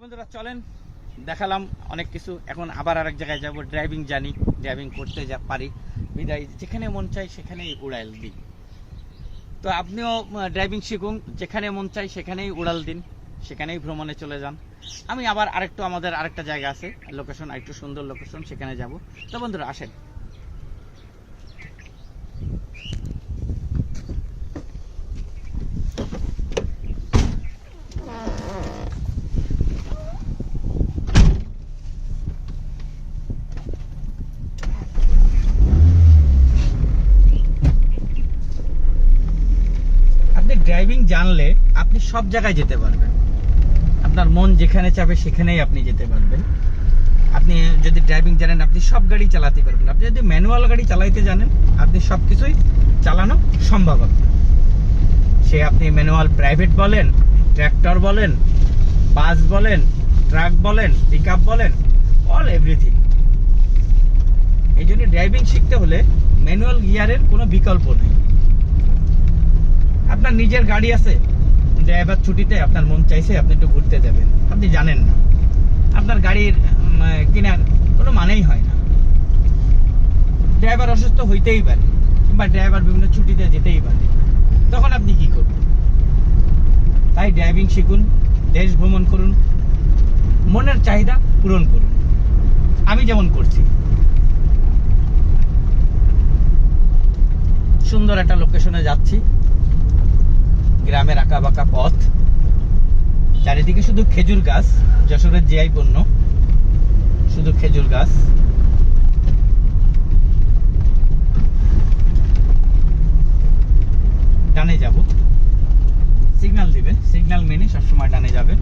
বন্ধুরা, চলেন দেখালাম অনেক কিছু। এখন আবার আরেক জায়গায় যাব ড্রাইভিং জানি ড্রাইভিং করতে যা পারি। বিদায়, যেখানে মন চাই সেখানেই উড়াল দিই। তো আপনিও ড্রাইভিং শিখুন, যেখানে মন চাই সেখানেই উড়াল দিন, সেখানেই ভ্রমণে চলে যান। আমি আবার আরেকটু, আমাদের আরেকটা জায়গা আছে লোকেশন আরেকটু সুন্দর লোকেশন সেখানে যাব। তো বন্ধুরা, আসেন আপনি ড্রাইভিং জানলে আপনি সব জায়গায় যেতে পারবেন। আপনার মন যেখানে চাবে সেখানেই আপনি যেতে পারবেন। আপনি যদি ড্রাইভিং জানেন, আপনি সব গাড়ি চালাতে পারবেন। আপনি যদি ম্যানুয়াল গাড়ি চালাইতে জানেন, আপনি সব কিছুই চালানো সম্ভব আপনার সে আপনি ম্যানুয়াল প্রাইভেট বলেন ট্র্যাক্টর বলেন বাস বলেন ট্রাক বলেন পিক বলেন অল এভরিথিং এই জন্য ড্রাইভিং শিখতে হলে ম্যানুয়াল গিয়ারের কোনো বিকল্প নেই। আপনার নিজের গাড়ি আছে ড্রাইভার ছুটিতে আপনার মন চাইছে আপনি একটু ঘুরতে যাবেন। আপনি জানেন না। আপনার গাড়ির কেনার কোনো মানেই হয় না। ড্রাইভার অসুস্থ হইতেই পারে, কিংবা ড্রাইভার বিভিন্ন ছুটিতে যেতেই পারে। তখন আপনি কি করবেন? তাই ড্রাইভিং শিখুন, দেশ ভ্রমণ করুন, মনের চাহিদা পূরণ করুন। আমি যেমন করছি। সুন্দর একটা লোকেশনে যাচ্ছি। গ্রামের আঁকা বাঁকা পথ। চারিদিকে শুধু খেজুর গাছ, যশোরের জিআই পণ্য। শুধু খেজুর গাছ। ডানে যাব। সিগন্যাল দিবে। সিগন্যাল মেনে সবসময় ডানে যাবে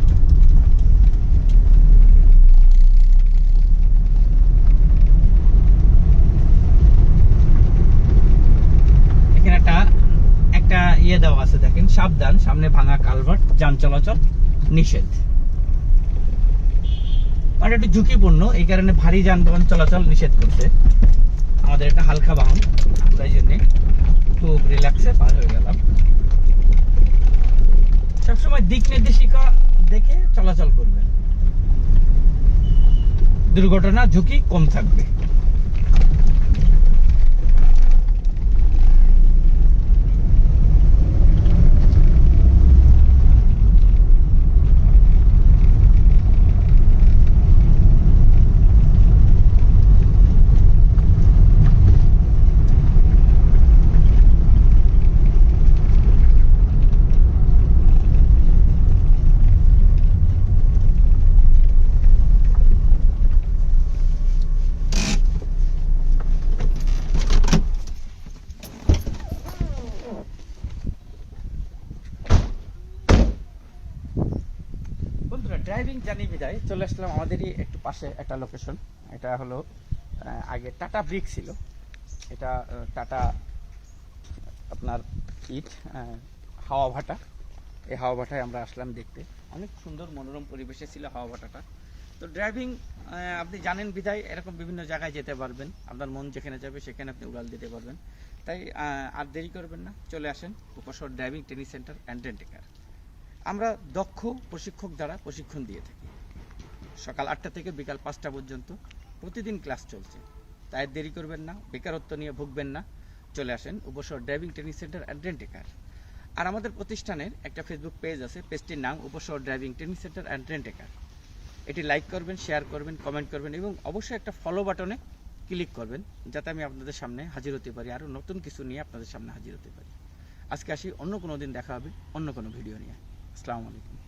এখানে একটা ইয়ে দেওয়া আছে, দেখেন, সাবধান, সামনে ভাঙা কালভার্ট, যান চলাচল নিষেধ। মানে একটু ঝুঁকিপূর্ণ, এই কারণে ভারী যানবাহন চলাচল নিষেধ করছে। আমাদের হালকা বাহন তাই জন্য খুব রিল্যাক্সে পার হয়ে গেলাম। সবসময় দিক নির্দেশিকা দেখে চলাচল করবেন। দুর্ঘটনা, ঝুঁকি কম থাকবে বন্ধুরা ড্রাইভিং জানি বিদায়, চলে আসলাম আমাদেরই একটু পাশে একটা লোকেশন এটা হলো আগে টাটা ব্রিক ছিল। এটা টাটা আপনার ইট হাওয়া ভাটা। এই হাওয়া ভাটায় আমরা আসলাম দেখতে। অনেক সুন্দর মনোরম পরিবেশে ছিল হাওয়া ভাটাটা। তো ড্রাইভিং আপনি জানেন বিদায়, এরকম বিভিন্ন জায়গায় যেতে পারবেন। আপনার মন যেখানে যাবে সেখানে আপনি উড়াল দিতে পারবেন। তাই আর দেরি করবেন না, চলে আসেন Uposhor driving training centre and rent a car আমরা দক্ষ প্রশিক্ষক দ্বারা প্রশিক্ষণ দিয়ে থাকি। সকাল আটটা থেকে বিকাল পাঁচটা পর্যন্ত প্রতিদিন ক্লাস চলছে। তাই দেরি করবেন না, বেকারত্ব নিয়ে ভুগবেন না। চলে আসেন Upashor driving training center and rent a car আর আমাদের প্রতিষ্ঠানের একটা ফেসবুক পেজ আছে, পেজটির নাম Upashor driving training center and rent a car এটি লাইক করবেন, শেয়ার করবেন, কমেন্ট করবেন এবং অবশ্যই একটা ফলো বাটনে ক্লিক করবেন যাতে আমি আপনাদের সামনে হাজির হতে পারি, আরও নতুন কিছু নিয়ে আপনাদের সামনে হাজির হতে পারি। আজকে আসি, অন্য কোনো দিন দেখা হবে, অন্য কোনো ভিডিও নিয়ে। السلام عليكم.